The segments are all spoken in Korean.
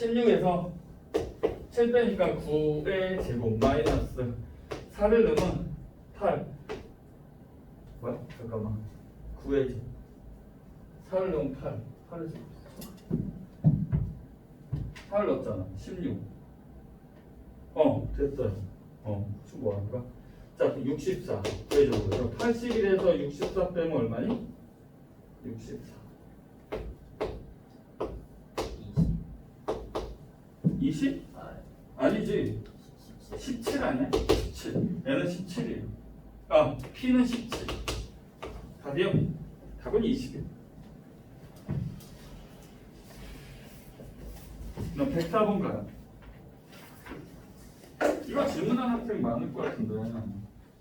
16에서 7 빼니까 9의 제곱 마이너스 4를 넣으면 8 뭐야? 잠깐만. 9의 제곱 4를 넣으면 8 8을 4를 넣었잖아. 16 어. 됐어요. 어. 지금 뭐 할까? 자64 그래죠 81에서 64 빼면 얼마니? 64 20? 아, 아니지 17 아니야? 17 얘는 17이에요. 아 P는 17 답이요? 답은 20이에요. 그럼 104번 가요 이거 질문하는 학생 많을 것 같은데.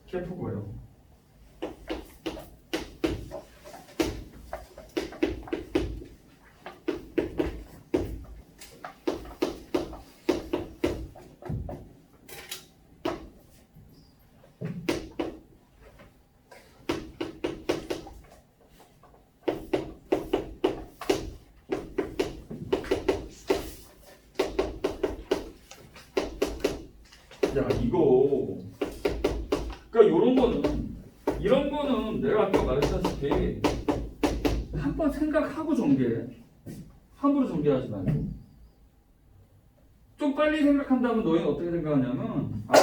캐프고요 야 이거. 그러니까 요런 거는 이런 거는 내가 아까 말했다시피 한 번 생각하고 전개해 함부로 전개하지 말고. 좀 빨리 생각한다면 너희는 어떻게 생각하냐면 아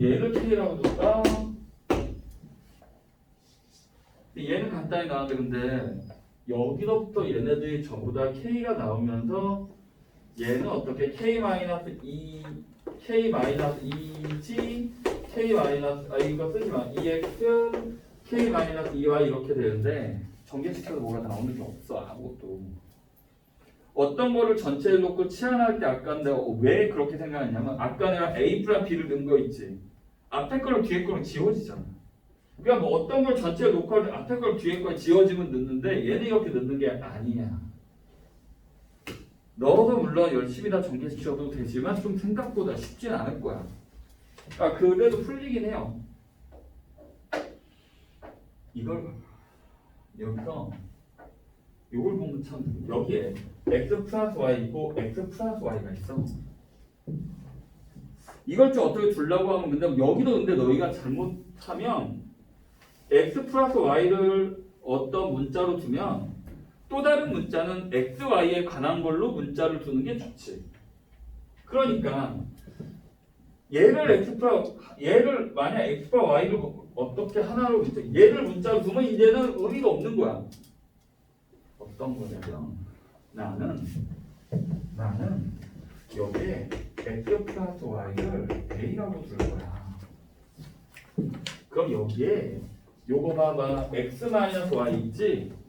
얘를 K라고 줬다. 얘는 간단히 나왔는데 근데 여기서부터 얘네들이 전부 다 K가 나오면서 얘는 어떻게 K 마이너스 2 K 마이너스 2G K 마이너스 아 이거 쓰지 마. EX K 마이너스 2Y 이렇게 되는데 전개시켜서 뭐가 나오는 게 없어 아무것도. 어떤 거를 전체에 놓고 치환할 때 아까 내가 왜 그렇게 생각했냐면 아까 내가 A 플러스 B를 넣은 거 있지. 앞에 거랑 뒤에 거랑 지워지잖아. 그러니까 뭐 어떤 걸 전체에 놓고 앞에 걸 뒤에 걸 지워지면 넣는데 얘는 이렇게 넣는 게 아니야 넣어서 물론 열심히 다 전개시켜도 되지만 좀 생각보다 쉽진 않을 거야. 아 그래도 풀리긴 해요. 이걸 봐. 여기서 이걸 보면 참 여기에 x 플러스 y 있고 x 플러스 y가 있어. 이걸 좀 어떻게 둘라고 하면 근데 여기도 근데 너희가 잘못하면 x 플러스 y를 어떤 문자로 두면 또 다른 문자는 x, y에 관한 걸로 문자를 두는 게 좋지. 그러니까 얘를 x 플러스 얘를 만약 x와 y를 어떻게 하나로 문자 얘를 문자로 두면 이제는 의미가 없는 거야. 어떤 거냐면 나는 나는 여기에 x 플러스 y를 a라고 둘 거야. 그럼 여기에 요거 봐봐 x 마이너스 y 있지?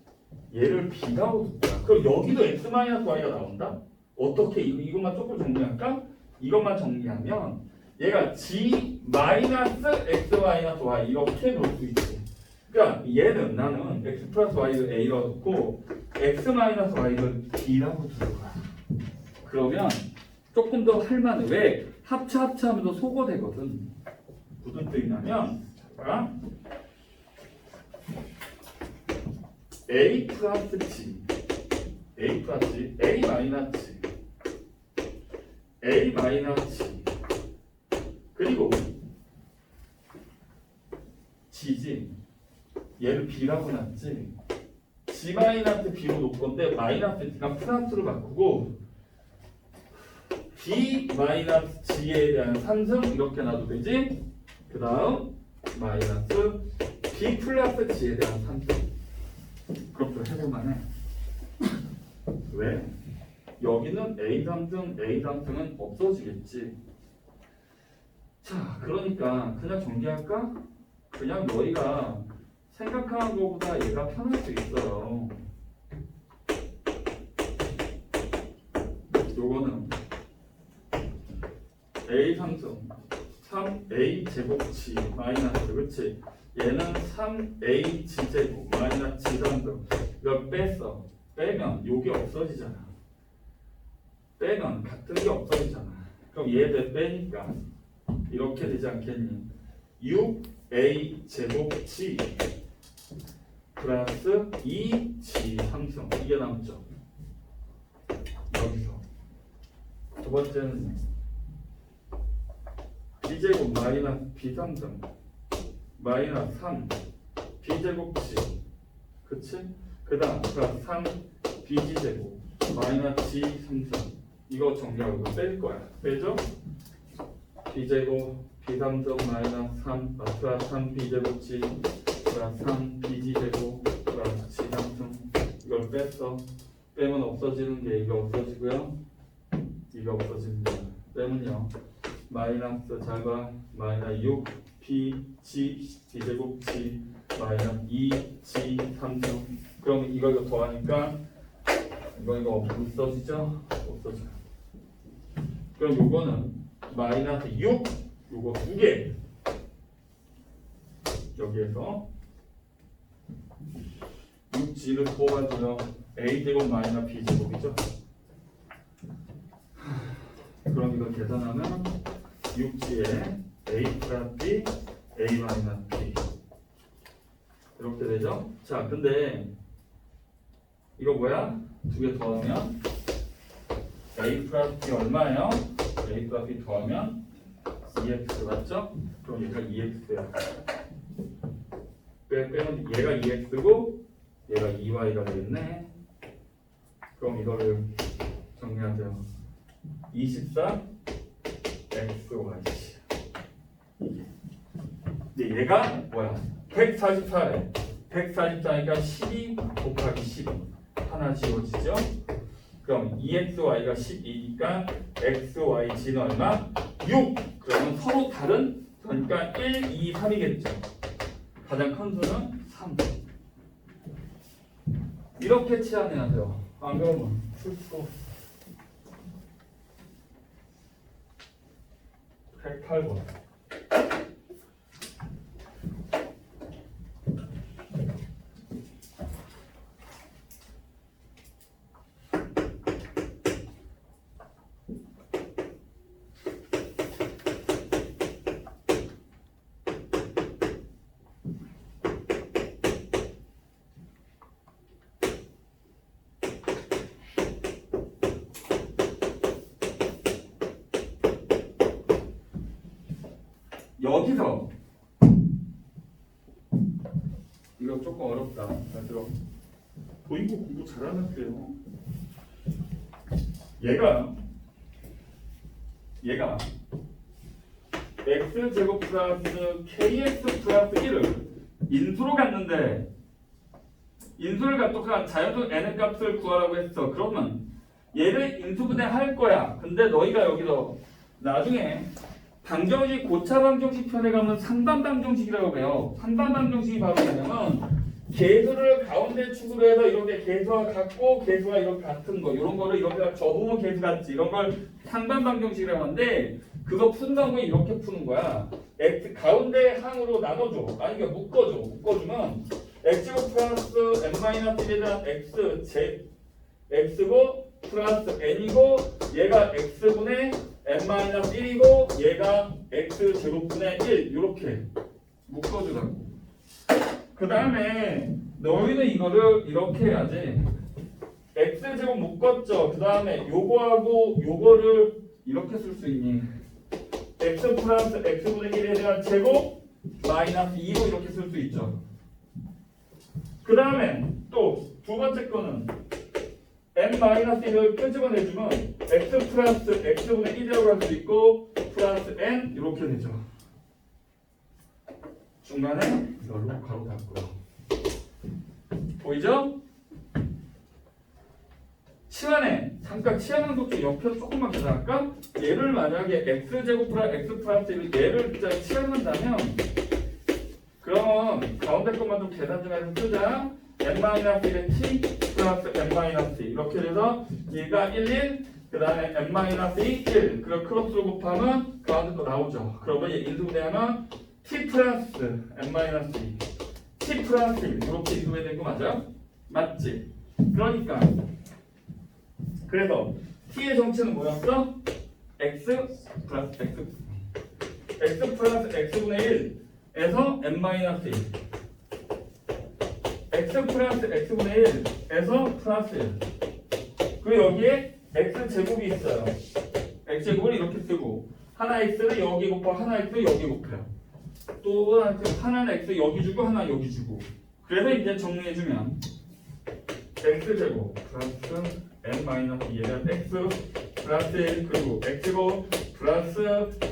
얘를 b라고 둘 거야. 그럼 여기도 x 마이너스 y가 나온다? 어떻게 이것만 조금 정리할까? 이것만 정리하면 얘가 g 마이너스 x 마이너스 y 이렇게 놓을 수 있지. 그러니까 얘는 나는 x 플러스 y를 a라고 놓고 x 마이너스 y를 b라고 둘 거야. 그러면 조금 더 할만해. 왜? 합체 합체하면서 소거되거든. 무슨 뜻이냐면 자, 봐봐. A 플러스 g. A 플러스 g. A 마이너스 g. A 마이너스 g. 그리고 g지. 얘를 b라고 놨지. G 마이너스 b로 놓을 건데 마이너스 g가 플러스로 바꾸고 b 마이너스 g에 대한 산승 이렇게 놔도 되지? 그 다음 마이너스 b 플러스 g에 대한 산승 그렇게 해볼만 해. 왜? 여기는 A 상승, A 상승은 없어지겠지. 자, 그러니까 그냥 정리할까? 그냥 너희가 생각하는 것보다 얘가 편할 수 있어요. 요거는 A 상승 3A 제곱치 마이너스 그치? 얘는 3A G제곱 마이너스 G상승 이걸 뺐어 빼면 요게 없어지잖아. 빼면 같은 게 없어지잖아. 그럼 얘를 빼니까 이렇게 되지 않겠니? 6A 제곱 G 플러스 2G 상승 이게 남죠? 여기서. 두 번째는 b제곱 마이너스 b3점 마이너스 3 b제곱 c 그치? 그 다음 플러스 3 bg제곱 마이너스 g 3점 이거 정리하고 뺄 거야. 빼죠? b제곱 b3점 마이너스 3 아, 플러스 3 b제곱 g 플러스 3 bg제곱 플러스 g 3점 이걸 뺐어. 빼면 없어지는 게 이거 없어지고요. 이거 없어집니다 빼면요 마이너스 잘봐 마이너스 6 b g b제곱 g 마이너스 2 g 3점 그럼 이거 더하니까 이거 이거 없어지죠? 없어져. 그럼 요거는 마이너스 6 요거 두 개. 여기에서 6g를 뽑아줘요 a제곱 마이너스 b제곱이죠? 그럼 이거 계산하면 6g에 a 플러스 b a 마이너스 b 이렇게 되죠 자 근데 이거 뭐야? 두 개 더하면 a 플러스 b 얼마예요? a 플러스 b 더하면 2x 맞죠? 그럼 얘가 2x야 빼, 빼면 얘가 2x고 얘가 2y가 되겠네 그럼 이거를 정리하세요 24 xy 이게 근데 얘가 뭐야? 144래. 144니까 12 곱하기 12 하나 지워지죠? 그럼 2xy가 12니까 xyg는 얼마? 6 그러면 서로 다른 그러니까 1, 2, 3이겠죠. 가장 큰 수는 3 이렇게 치환해야 돼요. 안 그러면 풀 수가 없어 108번 여기서 이거 조금 어렵다. 자, 들어. 보이고 공부 잘하는 학교요. 얘가 얘가 x 제곱 플러스 kx 플러스 1을 인수로 갔는데 인수를 갖도록 자연수 n의 값을 구하라고 했어. 그러면 얘를 인수분해 할 거야. 근데 너희가 여기서 나중에 방정식 고차 방정식 편에 가면 상반 방정식이라고 해요. 상반 방정식이 바로 뭐냐면 계수를 가운데 축으로 해서 이렇게 계수와 같고 계수와 이렇게 같은 거 이런 거를 이렇게 저부분 계수 같지 이런 걸 상반 방정식이라고 하는데 그거 푼 다음에 이렇게 푸는 거야. x 가운데 항으로 나눠줘. 아니 그러니까 묶어줘. 묶어주면 x제곱 플러스 n 마이너스 1에 대한 x 제 x고 플러스 n이고 얘가 x분의 n-1이고 얘가 x 제곱분의 1 이렇게 묶어주라고. 그 다음에 너희는 이거를 이렇게 해야지. X 제곱 묶었죠? 그 다음에 요거하고 요거를 이렇게 쓸 수 있니? X 플러스 x분의 1에 대한 제곱 마이너스 2로 이렇게 쓸 수 있죠. 그 다음에 또 두 번째 거는 n-1을 끄집어내주면 x 플러스 x분의 1이라고 할수 있고 플러스 n 이렇게 되죠. 중간에 이걸로 가로 닫고요. 보이죠? 치환에 삼각 치환한 속도 옆에서 조금만 계산할까? 얘를 만약에 x제곱 플러스 x 플러스 1을 얘를 진짜 치환한다면 그러면 가운데 것만 좀 계산 좀 해서 쓰자. N-1의 t 플러스 n-2 이렇게 돼서 얘가 1, 1, 그 다음에 n-2, 1 그럼 크로스로 곱하면 가운데 또 나오죠 그러면 얘 인수분해하면 t 플러스 n-2 t 플러스 1 이렇게 인수분해 된 거 맞아요? 맞지? 그러니까 그래서 t의 정체는 뭐였어? x 플러스 x x 플러스 x분의 1에서 n-1 x 플러스 x분의 1에서 플러스 1 그리고 여기에 x 제곱이 있어요 x제곱을 이렇게 쓰고 하나 x를 여기 곱하고 하나 x를 여기 곱해요. 또 하나 x 하나는 x 여기 주고 하나 여기 주고 그래서 이제 정리해주면 x제곱 플러스 n 마이너스 2는 x 플러스 1 그리고 x제곱 플러스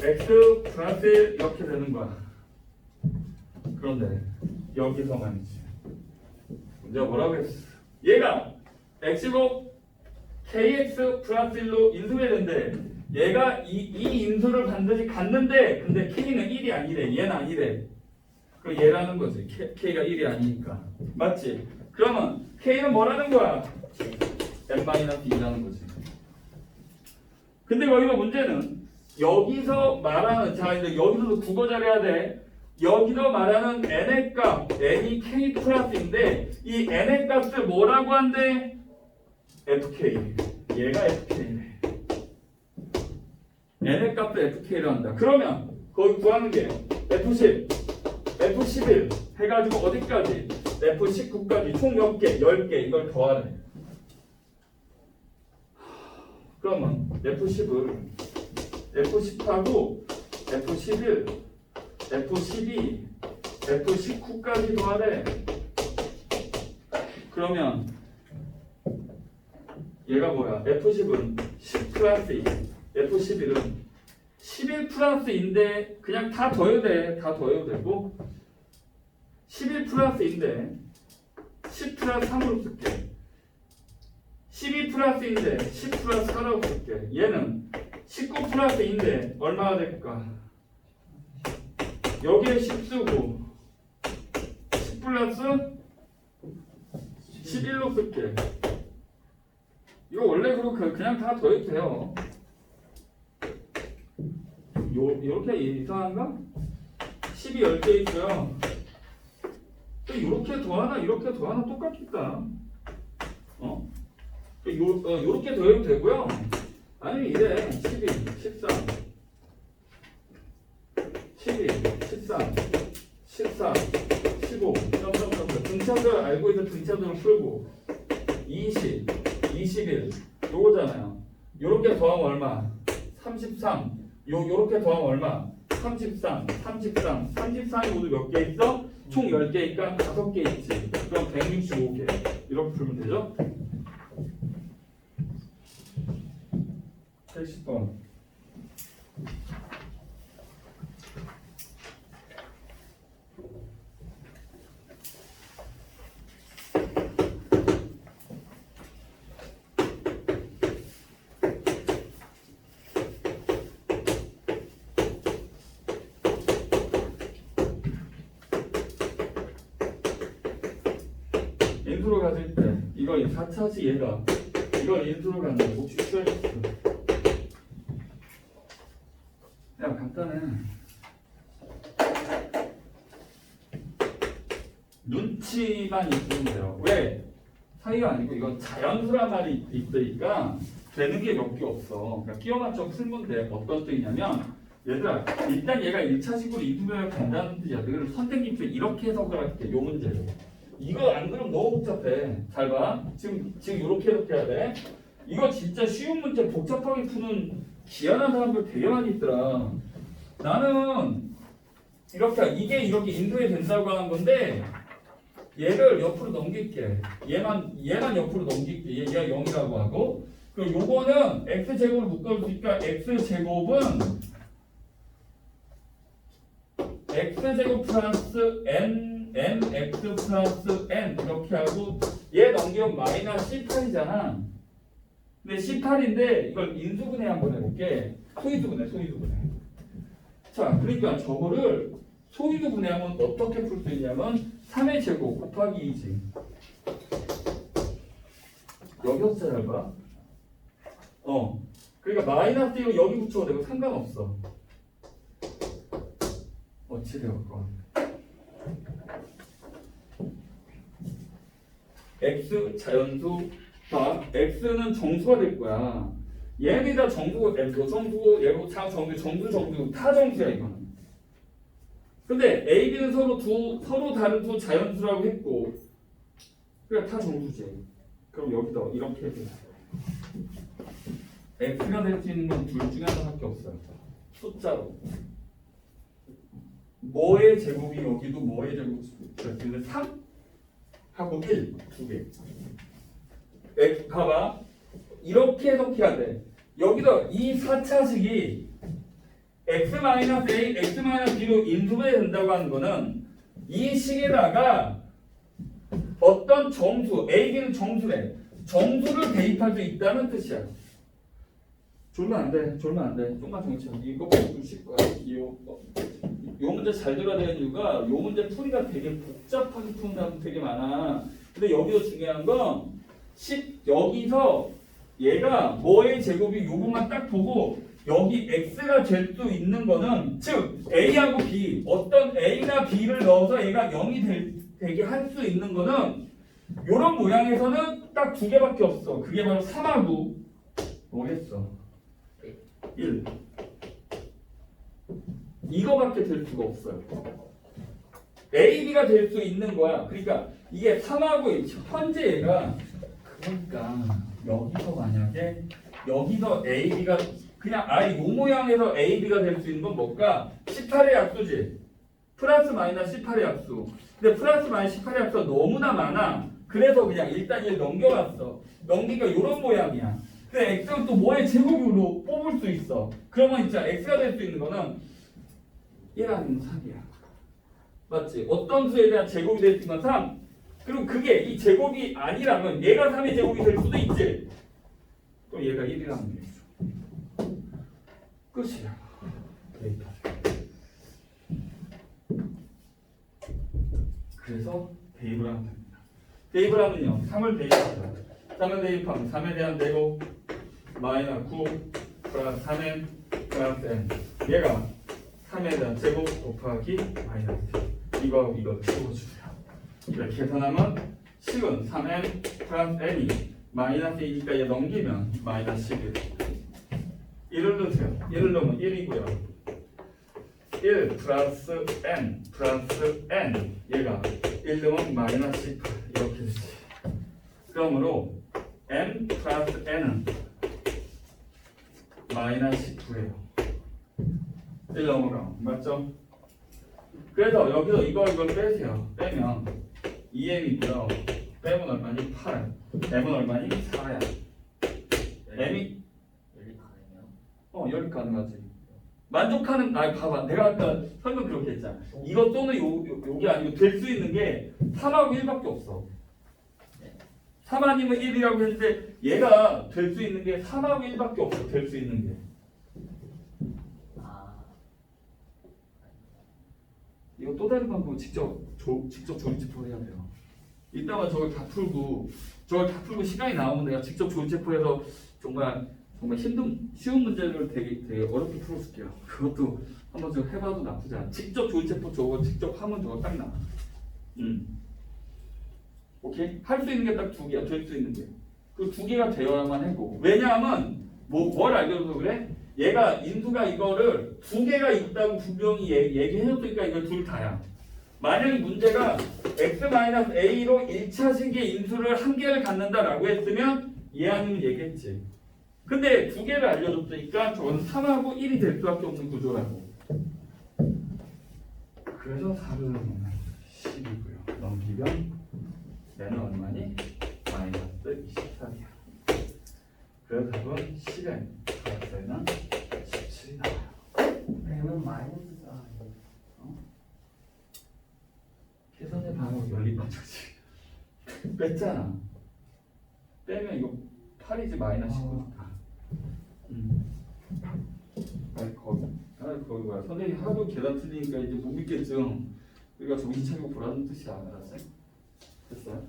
x 플러스 1 이렇게 되는 거야. 그런데 여기서만이지. 문제가 뭐라고 했어? 얘가 x제곱 kx 플러스 1로 인수해야 되는데 얘가 이, 이 인수를 반드시 갖는데 근데 k는 1이 아니래. 얘는 아니래. 그 얘라는 거지. K, k가 1이 아니니까. 맞지? 그러면 k는 뭐라는 거야? n-2라는 거지. 근데 여기가 문제는 여기서 말하는 자 이제 여기서도 국어 잘해야 돼 여기서 말하는 n의 값 n이 k 플러스인데 이 n의 값을 뭐라고 한대? fk 얘가 fk네. N의 값을 fk로 한다. 그러면 거기 구하는 게 f10 f11 해가지고 어디까지? F19까지 총 몇 개? 10개. 이걸 더하래. 그러면 f10을 f10하고 f11 f12 f19까지 더하래 그러면 얘가 뭐야? F10은 10 플러스 2, F11은 11 플러스인데 그냥 다 더해도 돼. 다 더해도 되고 11 플러스인데 10 플러스 3으로 쓸게. 12 플러스인데 10 플러스 4라고 쓸게. 얘는 19 플러스인데 얼마가 될까? 여기에 10 쓰고 10 플러스 11로 쓸게. 이거 원래 그렇고 그냥 다 더해도 돼요. 요 이렇게 이상한가? 10이 10개 있어요. 또 이렇게 더하나 이렇게 더하나 똑같겠다. 어? 요, 어 요렇게 더해도 되고요. 아니 이래 12, 13, 12, 13, 14, 15 점점점 등차들 알고 있는 등차들을 풀고 20, 21 요거잖아요. 요렇게 더하면 얼마? 33. 요 요렇게 더하면 얼마? 33, 33, 33이 모두 몇 개 있어? 총 10개니까 5개 있지. 그럼 165개. 이렇게 풀면 되죠? 70번. 인수로 가질 때 이거 4차지 얘가 이걸 인수로 갖는 거 혹시 추가했어 야 간단해. 눈치만 있으면 돼요. 왜? 사이가 아니고 이건 자연수란 말이 있으니까 되는 게 몇 개 없어. 그러니까 끼워 맞춰 풀면 돼. 어떤 뜻이냐면 얘들아 일단 얘가 1차식으로 인수를 간다는 뜻이야. 그걸 선생님표 이렇게 해석을 할게. 요 문제를 이거 안 그러면 너무 복잡해. 잘 봐. 지금 지금 이렇게 이렇게 해야 돼. 이거 진짜 쉬운 문제 복잡하게 푸는 기한한 사람들 되게 많이 있더라. 나는 이렇게 이게 이렇게 인도에 된다고 하는 건데 얘를 옆으로 넘길게. 얘만 얘만 옆으로 넘길게. 얘, 얘가 0이라고 하고 그리고 요거는 x 제곱을 묶어주니까 x 제곱은 x 제곱 플러스 n mx 플러스 n 이렇게 하고 얘 넘기면 마이너스 18이잖아. 근데 18인데 이걸 인수분해 한번 해볼게. 소위수분해, 소위수분해. 자, 그러니까 저거를 소위수분해하면 어떻게 풀 수 있냐면 3의 제곱 곱하기 2지. 여기서 잘 봐. 어. 그러니까 마이너스 1을 여기 붙여도 되고 상관없어. 어찌 되었건. X 자연수 봐 x는 정수가 될 거야. 얘는 다 정수 x 정수 얘고 차 정수 정수 정수 타 정수야 이거는. 근데 a, b는 서로 두 서로 다른 두 자연수라고 했고 그러니까 타 정수지. 그럼 여기다 이렇게 돼 x가 될 수 있는 건 둘 중에 하나밖에 없어요. 숫자로. 뭐의 제곱이 여기도 뭐의 제곱이 있는데 3 하고 1두 개. x 봐봐. 이렇게 해석해야 돼. 여기서 이 4차식이 x-a, x-b로 인수분해 된다고 하는 거는 이 식에다가 어떤 정수, a, b는 정수래. 정수를 대입할 수 있다는 뜻이야. 졸면 안 돼. 졸면 안 돼. 조금만 정치. 이거 좀 쉽고 요, 요 문제 잘 들어야 되는 이유가 요 문제 풀이가 되게 복잡하게 푸는 사람 되게 많아. 근데 여기서 중요한 건 10, 여기서 얘가 뭐의 제곱이 요것만 딱 보고 여기 x가 될 수 있는 거는 즉 a하고 b 어떤 a나 b를 넣어서 얘가 0이 될, 되게 할 수 있는 거는 요런 모양에서는 딱 두 개밖에 없어. 그게 바로 3하고 뭐겠어? 1 이거밖에 될 수가 없어요. A, B가 될 수 있는 거야. 그러니까 이게 3하고 1 현재 얘가 그러니까 여기서 만약에 여기서 A, B가 그냥 아예 요 모양에서 A, B가 될 수 있는 건 뭘까? 18의 약수지. 플러스 마이너스 18의 약수. 근데 플러스 마이너스 18의 약수가 너무나 많아. 그래서 그냥 일단 얘 넘겨갔어. 넘기가 이런 모양이야. 근데 x는 또 뭐의 제곱으로 뽑을 수 있어. 그러면 진짜 x가 될 수 있는 거는 1 아니면 3이야. 맞지? 어떤 수에 대한 제곱이 건 3. 그리고 그게 이 제곱이 아니라면 얘가 3의 제곱이 될 수도 있지. 또 얘가 1이라는 게 있어. 끝이야. 데이터. 그래서 대입을 하면 됩니다. 대입을 하면요. 3을 대입하죠. 3을 대입하면 3에 대한 제곱 마이너스 9 플러스 3n 플러스 n 얘가 3에 대한 제곱 곱하기 마이너스 이거하고 이거 세워주세요. 이렇게 계산하면 10은 3n 플러스 n이 마이너스 2니까 얘 넘기면 마이너스 11 1을 넣으세요. 1을 넣으면 1이고요. 1 플러스 n 플러스 n 얘가 1 넣으면 마이너스 18 이렇게 되지. 그러므로 n 플러스 n은 마이너스 19예요. 1 넘어가 맞죠? 그래서 여기서 이거 이걸 빼세요. 빼면 2m이고요. 빼면 얼마니? 8. m은 얼마니? 4야. m이? 어 열이 가능하지. 만족하는 아 봐봐 내가 아까 설명 그렇게 했잖아. 이거 또는 요, 요 요 게 아니고 될 수 있는 게 3하고 1밖에 없어. 3 아니면 1이라고 했는데 얘가 될 수 있는 게 3하고 1밖에 없어. 될 수 있는 게. 이거 또 다른 방법 직접 조, 직접 조립체포 해야 돼요. 이따가 저걸 다 풀고 저걸 다 풀고 시간이 나오면 내가 직접 조립체포해서 정말 정말 힘든 쉬운 문제를 되게 되게 어렵게 풀어줄게요. 그것도 한번 좀 해봐도 나쁘지 않아. 직접 조립체포 저거 직접 하면 저거 딱 나. 음. 오케이 할 수 있는 게 딱 두 개야. 될 수 있는 게. 그 두 개가 되어야만 하고 왜냐하면 뭐뭘 알려줘서 그래? 얘가 인수가 이거를 두 개가 있다고 분명히 얘, 얘기해줬으니까 이거 둘 다야. 만약에 문제가 x-a로 1차식의 인수를 한 개를 갖는다라고 했으면 얘 아니면 얘겠지. 근데 두 개를 알려줬으니까 저건 3하고 1이 될 수밖에 없는 구조라고. 그래서 4를 넣으면 10이고요. 넘기면 얘는 얼마니? 마이너스 24이야. 그래서 답은 10엔 플러스에는 17이 M은 마이너스가 계산해 바로 열린 거지. 뺐잖아. 빼면 이거 8이지 마이너스 19니까. 음. 아니 거기, 아니 거기 뭐야. 선생님 하도 계산 틀리니까 이제 못 믿겠죠. 우리가 정신 차리고 보라는 뜻이야. 알았지? 됐어요?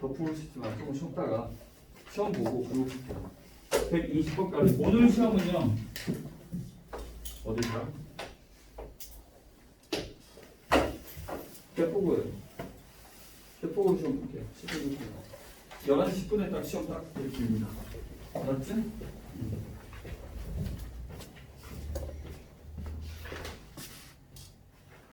더 풀으시지 마. 조금 쉬었다가 시험 보고 풀어볼게요. 120번까지. 오늘 시험은요. 어디가? 대포고요. 대포고 시험 볼게요. 10분 11시 10분에 딱 시험 딱 이렇게 입니다. 알았지?